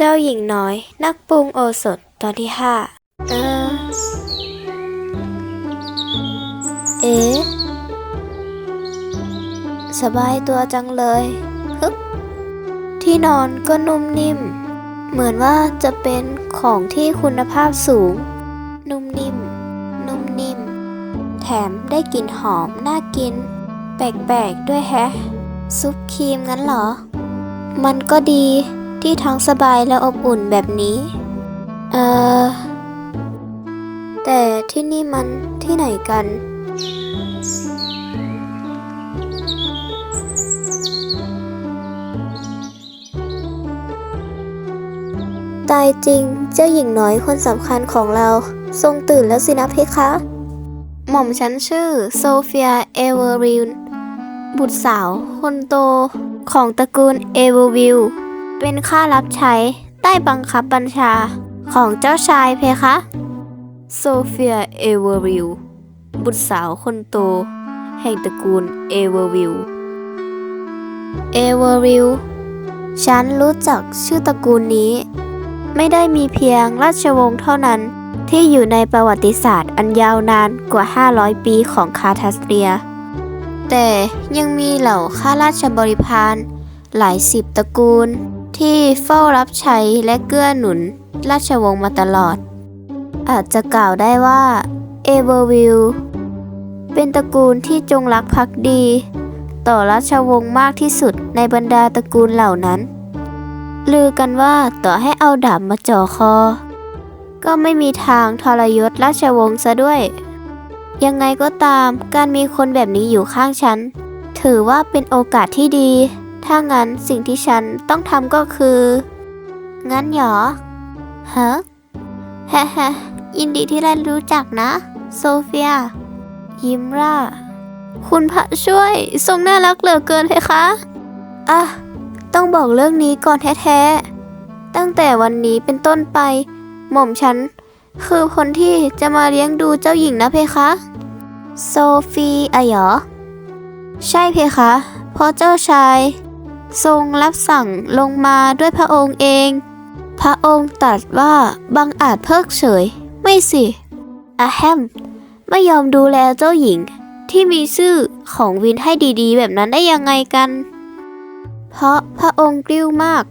เจ้าหญิงน้อย นักปรุงโอสถตอนที่ห้าเออ เอ๊ะสบายตัวจังเลยฮึบที่นอนก็นุ่มนิ่ม เหมือนว่าจะเป็นของที่คุณภาพสูง นุ่มนิ่ม นุ่มนิ่ม แถมได้กลิ่นหอมน่ากิน แปลกๆด้วยแฮะ ซุปครีมงั้นเหรอ มันก็ดี ที่ทั้งสบายและอบอุ่นแบบนี้ เอ่อแต่ที่นี่มันที่ไหนกัน ตายจริงเจ้าหญิงน้อยคนสำคัญของเรา ทรงตื่นแล้วสินะเพคะ หม่อมฉันชื่อโซเฟียเอเวอริลบุตรสาวคนโตของตระกูลเอเวอร์วิล เป็นข้ารับใช้ใต้บังคับบัญชาของเจ้าชายเพคะ โซเฟียเอเวอริลบุตรสาวคนโต แห่งตระกูลเอเวอร์วิลเอเวอริลฉันรู้จักชื่อตระกูลนี้ ไม่ได้มีเพียงราชวงศ์เท่านั้นที่อยู่ในประวัติศาสตร์อันยาวนานกว่า 500 ปีของคาทัสเตีย แต่ยังมีเหล่าข้าราชบริพารหลายสิบตระกูล ที่เฝ้ารับใช้และเกื้อหนุนราชวงศ์มาตลอด อาจจะกล่าวได้ว่าเอเวอร์วิลเป็นตระกูลที่จงรักภักดี ต่อราชวงศ์มากที่สุดในบรรดาตระกูลเหล่านั้น ลือกันว่าต่อให้เอาดาบมาจ่อคอ ก็ไม่มีทางทรยศราชวงศ์ซะด้วย ยังไงก็ตามการมีคนแบบนี้อยู่ข้างฉัน ถือว่าเป็นโอกาสที่ดี ถ้างั้นสิ่งที่ฉันต้องทำก็คือ งั้นเหรอ ฮะแฮะฮะยินดีที่ได้รู้จักนะ โซเฟีย ยิ้มร่า คุณพระช่วยทรงน่ารักเหลือเกินเลยคะอะ ต้องบอกเรื่องนี้ก่อนแท้ๆ ตั้งแต่วันนี้เป็นต้นไป หม่อมฉัน คือคนที่จะมาเลี้ยงดูเจ้าหญิงนะเพคะ โซฟีอะหรอ ใช่เพคะเพราะเจ้าชาย ทรงรับสั่งลงมาด้วยพระองค์เอง พระองค์ตรัสว่าบังอาจเพิกเฉย ไม่สิอะแฮมไม่ยอมดูแลเจ้าหญิงที่มีชื่อของวินให้ดีๆ แบบนั้นได้ยังไงกัน เพราะพระองค์กริ้วมาก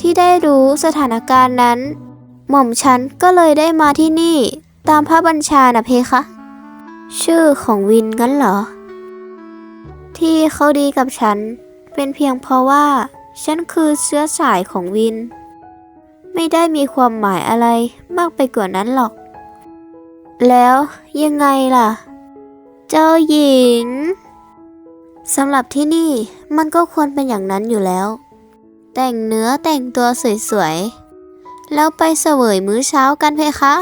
ที่ได้รู้สถานการณ์นั้น หม่อมฉันก็เลยได้มาที่นี่ตามพระบัญชานะเพคะ ชื่อของวินงั้นเหรอ ที่เขาดีกับฉัน เป็นเพียงเพราะว่า ฉันคือเชื้อสายของวิน ไม่ได้มีความหมายอะไรมากไปกว่านั้นหรอก แล้วยังไงล่ะ เจ้าหญิงสำหรับที่นี่มันก็ควรเป็นอย่างนั้นอยู่แล้ว แต่งเนื้อแต่งตัวสวยๆ แล้วไปเสวยมื้อเช้ากันเพคะ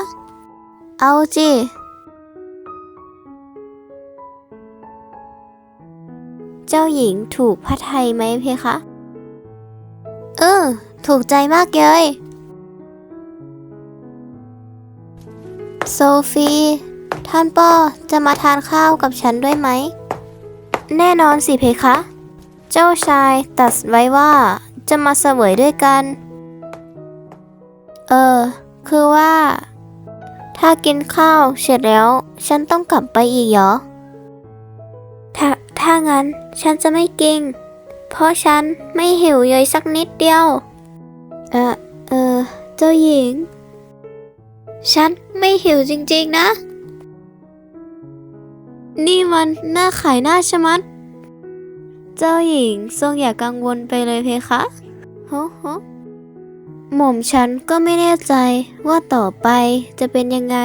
เอาจิ จ้าหญิงถูกพระไทยไหมเพคะ เออ ถูกใจมากเลยโซฟี ท่านป้อจะมาทานข้าวกับฉันด้วยไหม แน่นอนสิเพคะ เจ้าชายตัดไว้ว่าจะมาเสวยด้วยกัน เออ คือว่า ถ้ากินข้าวเสร็จแล้ว ฉันต้องกลับไปอีกเหรอ ถ้า ถ้างั้น ฉันจะไม่กินเพราะฉันไม่หิวเลยสักนิดเดียว เออเออ เจ้าหญิง ฉันไม่หิวจริงๆนะ นี่มันหน่าขายหน้าชะมัด เจ้าหญิงทรงอย่ากังวลไปเลยเพคะฮฮหม่อมฉันก็ไม่แน่ใจว่าต่อไปจะเป็นยังไง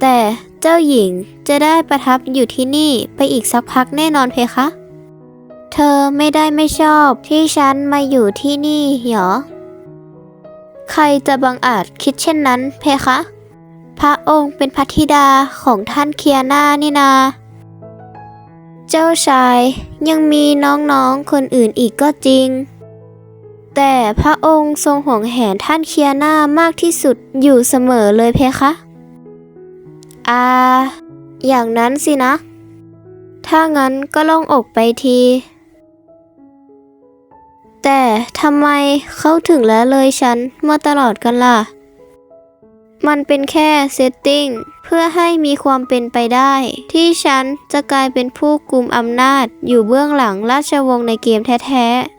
แต่เจ้าหญิงจะได้ประทับอยู่ที่นี่ไปอีกสักพักแน่นอนเพคะ เธอไม่ได้ไม่ชอบที่ฉันมาอยู่ที่นี่เหรอ ใครจะบังอาจคิดเช่นนั้นเพคะ พระองค์เป็นพระธิดาของท่านเคียนานี่นา เจ้าชายยังมีน้องๆคนอื่นอีกก็จริง แต่พระองค์ทรงห่วงแหนท่านเคียนามากที่สุดอยู่เสมอเลยเพคะ อ่า อย่างนั้นสินะ ถ้างั้นก็ลองอกไปที แต่ทำไมเขาถึงละเลยฉันมาตลอดกันล่ะ มันเป็นแค่เซตติ้งเพื่อให้มีความเป็นไปได้ ที่ฉันจะกลายเป็นผู้กลุ่มอำนาจอยู่เบื้องหลังราชวงศ์ในเกมแท้ๆ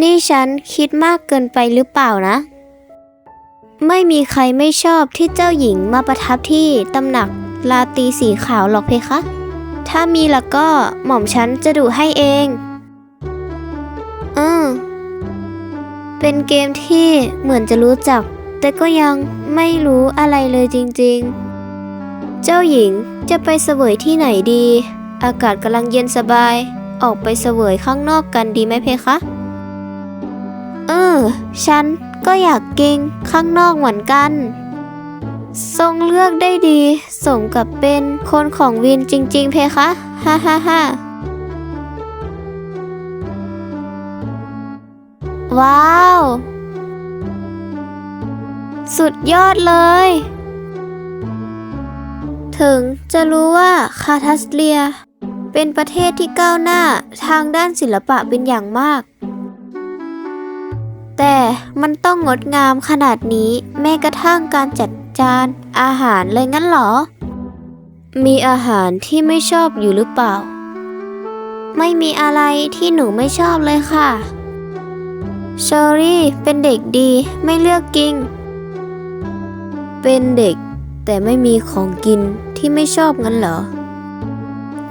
นี่ฉันคิดมากเกินไปหรือเปล่านะ ไม่มีใครไม่ชอบที่เจ้าหญิงมาประทับที่ตำหนักลาตีสีขาวหรอกเพคะ ถ้ามีล้วก็หม่อมฉันจะดูให้เอง อืมเป็นเกมที่เหมือนจะรู้จัก แต่ก็ยังไม่รู้อะไรเลยจริงๆ เจ้าหญิงจะไปเสวยที่ไหนดี อากาศกำลังเย็นสบาย ออกไปเสวยข้างนอกกันดีไหมเพคะ เออ ฉันก็อยากกินข้างนอกเหมือนกัน ทรงเลือกได้ดี สมกับเป็นคนของวินจริง ๆ เพคะ ฮ่าฮ่าฮ่า ว้าว สุดยอดเลย ถึงจะรู้ว่าคาทัสเลีย เป็นประเทศที่ก้าวหน้าทางด้านศิลปะเป็นอย่างมาก แต่มันต้องงดงามขนาดนี้แม้กระทั่งการจัดจานอาหารเลยงั้นหรอ มีอาหารที่ไม่ชอบอยู่หรือเปล่า ไม่มีอะไรที่หนูไม่ชอบเลยค่ะ เชอรี่เป็นเด็กดีไม่เลือกกิน เป็นเด็กแต่ไม่มีของกินที่ไม่ชอบงั้นเหรอ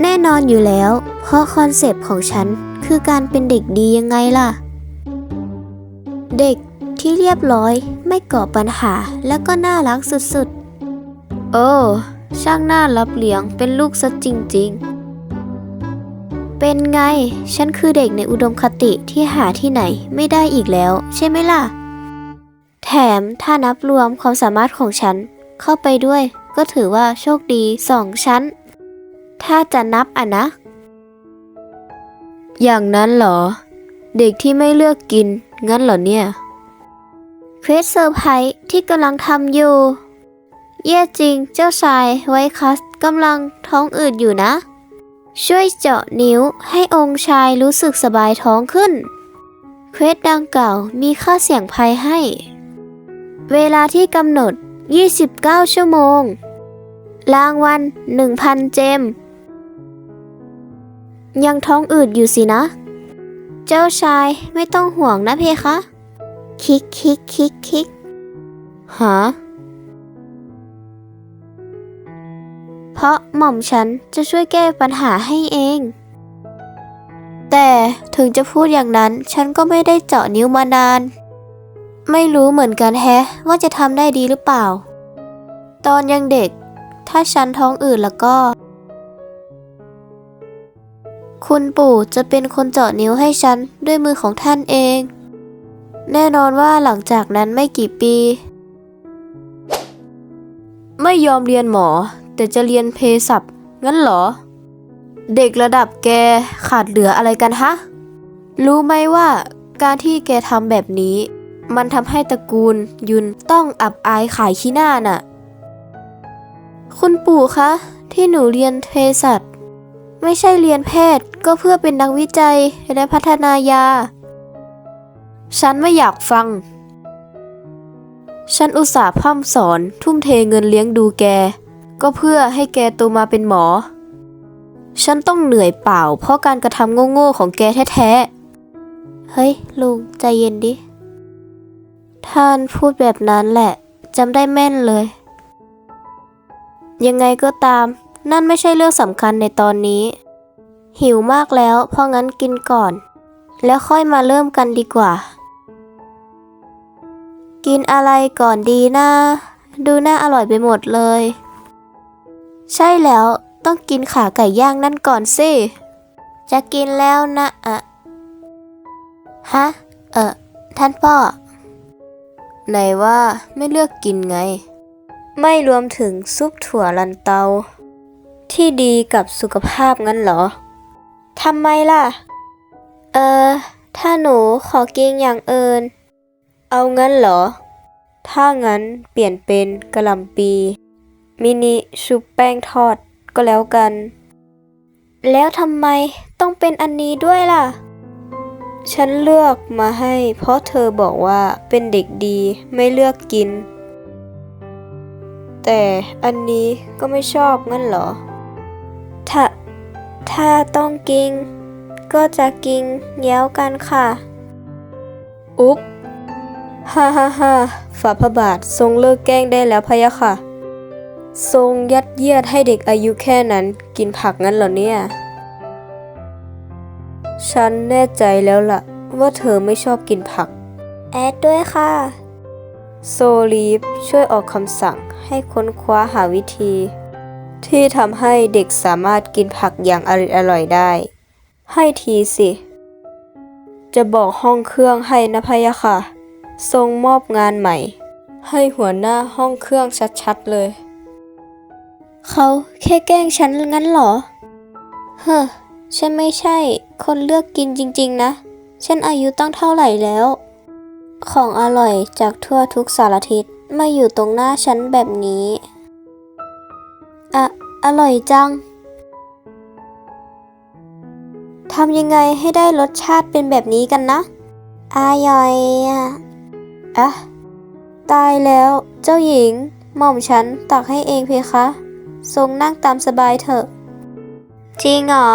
แน่นอนอยู่แล้ว เพราะคอนเซปต์ของฉันคือการเป็นเด็กดียังไงล่ะ เด็กที่เรียบร้อยไม่ก่อปัญหาแล้วก็น่ารักสุดๆ โอ้ ช่างน่ารับเลี้ยงเป็นลูกซะจริงๆ เป็นไง ฉันคือเด็กในอุดมคติที่หาที่ไหนไม่ได้อีกแล้ว ใช่ไหมล่ะ แถมถ้านับรวมความสามารถของฉัน เข้าไปด้วย ก็ถือว่าโชคดีสองชั้น ถ้าจะนับอะนะ อย่างนั้นเหรอ เด็กที่ไม่เลือกกิน งั้นเหรอเนี่ยเควสเซอร์ไพรส์ที่กำลังทำอยู่ เย่จริงเจ้าชายไวคัสกำลังท้องอืดอยู่นะ ช่วยเจาะนิ้วให้องค์ชายรู้สึกสบายท้องขึ้น เควสดังกล่าวมีค่าเสี่ยงภัยให้ เวลาที่กำหนด 29 ชั่วโมง รางวัล 1,000 เจม ยังท้องอืดอยู่สินะ เจ้าชายไม่ต้องห่วงนะเพคะ คิกคิกคิกคิกหา เพราะหม่อมฉันจะช่วยแก้ปัญหาให้เอง แต่ถึงจะพูดอย่างนั้นฉันก็ไม่ได้เจาะนิ้วมานาน ไม่รู้เหมือนกันแฮะ ว่าจะทำได้ดีหรือเปล่า ตอนยังเด็ก ถ้าฉันท้องอืดแล้วก็ คุณปู่จะเป็นคนเจาะนิ้วให้ฉันด้วยมือของท่านเอง แน่นอนว่าหลังจากนั้นไม่กี่ปี ไม่ยอมเรียนหมอ แต่จะเรียนเภสัชงั้นเหรอ เด็กระดับแกขาดเหลืออะไรกันฮะ รู้ไหมว่าการที่แกทำแบบนี้ มันทำให้ตระกูลยุนต้องอับอายขายขี้หน้าน่ะ คุณปู่คะ ที่หนูเรียนเภสัชไม่ใช่เรียนแพทย์ก็เพื่อเป็นนักวิจัยและพัฒนายา ฉันไม่อยากฟัง ฉันอุตส่าห์พร่ำสอนทุ่มเทเงินเลี้ยงดูแก ก็เพื่อให้แกโตมาเป็นหมอ ฉันต้องเหนื่อยเปล่า เพราะการกระทำโง่ๆของแกแท้ๆ เฮ้ย ลุง ใจเย็นดิ ท่านพูดแบบนั้นแหละจำได้แม่นเลย ยังไงก็ตาม นั่นไม่ใช่เรื่องสำคัญในตอนนี้ หิวมากแล้ว เพราะงั้นกินก่อน แล้วค่อยมาเริ่มกันดีกว่า กินอะไรก่อนดีนะ ดูน่าอร่อยไปหมดเลย ใช่แล้วต้องกินขาไก่ย่างนั่นก่อนสิ จะกินแล้วนะอะฮะ เออท่านพ่อ ไหนว่าไม่เลือกกินไง ไม่รวมถึงซุปถั่วลันเตา ที่ดีกับสุขภาพงั้นเหรอทำไมล่ะ เออ ถ้าหนูขอกินอย่างเอินเอางั้นเหรอ ถ้างั้นเปลี่ยนเป็นกะหล่ำปี มินิชุบแป้งทอดก็แล้วกัน แล้วทำไมต้องเป็นอันนี้ด้วยล่ะ ฉันเลือกมาให้ เพราะเธอบอกว่าเป็นเด็กดีไม่เลือกกิน แต่อันนี้ก็ไม่ชอบงั้นเหรอ ถ้า ถ้าต้องกินก็จะกินแย้วกันค่ะ อุ๊บฮ่าฮ่าฮ่าฝาพระบาททรงเลิกแกล้งได้แล้วพะยะค่ะ ทรงยัดเยียดให้เด็กอายุแค่นั้นกินผักงั้นเหรอเนี่ย ฉันแน่ใจแล้วล่ะ ว่าเธอไม่ชอบกินผัก แอดด้วยค่ะ โซลีฟช่วยออกคำสั่งให้ค้นคว้าหาวิธี ที่ทำให้เด็กสามารถกินผักอย่างอร่อยอร่อยๆได้ ให้ทีสิ จะบอกห้องเครื่องให้นะพะยะค่ะ ทรงมอบงานใหม่ ให้หัวหน้าห้องเครื่องชัดๆเลย เขาแค่แกล้งฉันงั้นเหรอ เฮ้อฉันไม่ใช่ คนเลือกกินจริงๆนะ ฉันอายุตั้งเท่าไหร่แล้ว ของอร่อยจากทั่วทุกสารทิศมาอยู่ตรงหน้าฉันแบบนี้ อะอร่อยจัง ทำยังไงให้ได้รสชาติเป็นแบบนี้กันนะอร่อยอะอะตายแล้วเจ้าหญิง หม่อมฉันตักให้เองเพคะ ทรงนั่งตามสบายเถอะ จริงเหรอ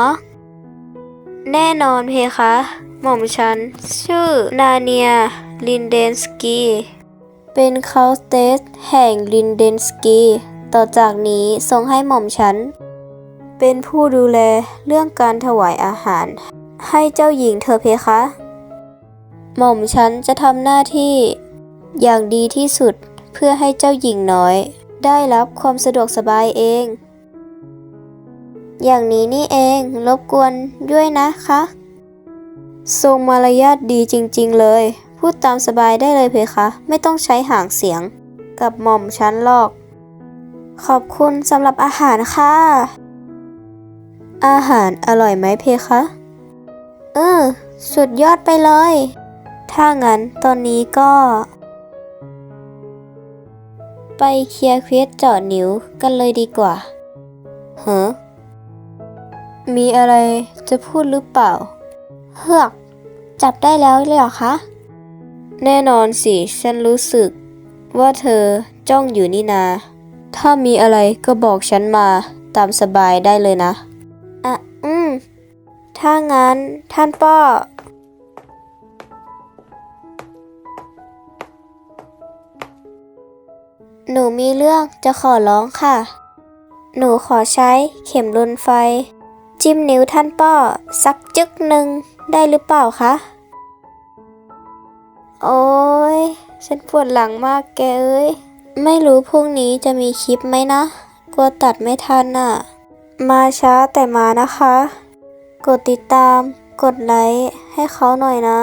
แน่นอนเพคะ หม่อมฉัน ชื่อนาเนีย ลินเดนสกี เป็นเคาสเตสแห่งลินเดนสกี ต่อจากนี้ทรงให้หม่อมฉัน เป็นผู้ดูแลเรื่องการถวายอาหาร ให้เจ้าหญิงเธอเพคะ หม่อมฉันจะทำหน้าที่อย่างดีที่สุดเพื่อให้เจ้าหญิงน้อย ได้รับความสะดวกสบายเอง อย่างนี้นี่เองรบกวนด้วยนะคะ ทรงมารยาทดีจริงๆเลย พูดตามสบายได้เลยเพคะ ไม่ต้องใช้หางเสียง กับหม่อมฉันหรอก ขอบคุณสำหรับอาหารค่ะ อาหารอร่อยไหมเพคะเออสุดยอดไปเลย ถ้างั้นตอนนี้ก็ ไปเคลียร์เควสเจาะนิ้วกันเลยดีกว่าเฮ้อมีอะไรจะพูดหรือเปล่า เฮือก จับได้แล้วเลยเหรอคะ แน่นอนสิ ฉันรู้สึก ว่าเธอจ้องอยู่นี่นา ถ้ามีอะไรก็บอกฉันมาตามสบายได้เลยนะ อะ อืม ถ้างั้นท่านป้อ หนูมีเรื่องจะขอร้องค่ะ หนูขอใช้เข็มลนไฟ จิ้มนิ้วท่านป้อสักจึกหนึ่งได้หรือเปล่าคะ โอ้ยฉันปวดหลังมากแกเอ้ย ไม่รู้พรุ่งนี้จะมีคลิปไหมนะ กลัวตัดไม่ทันน่ะ มาช้าแต่มานะคะ กดติดตาม กดไลค์ให้เขาหน่อยนะ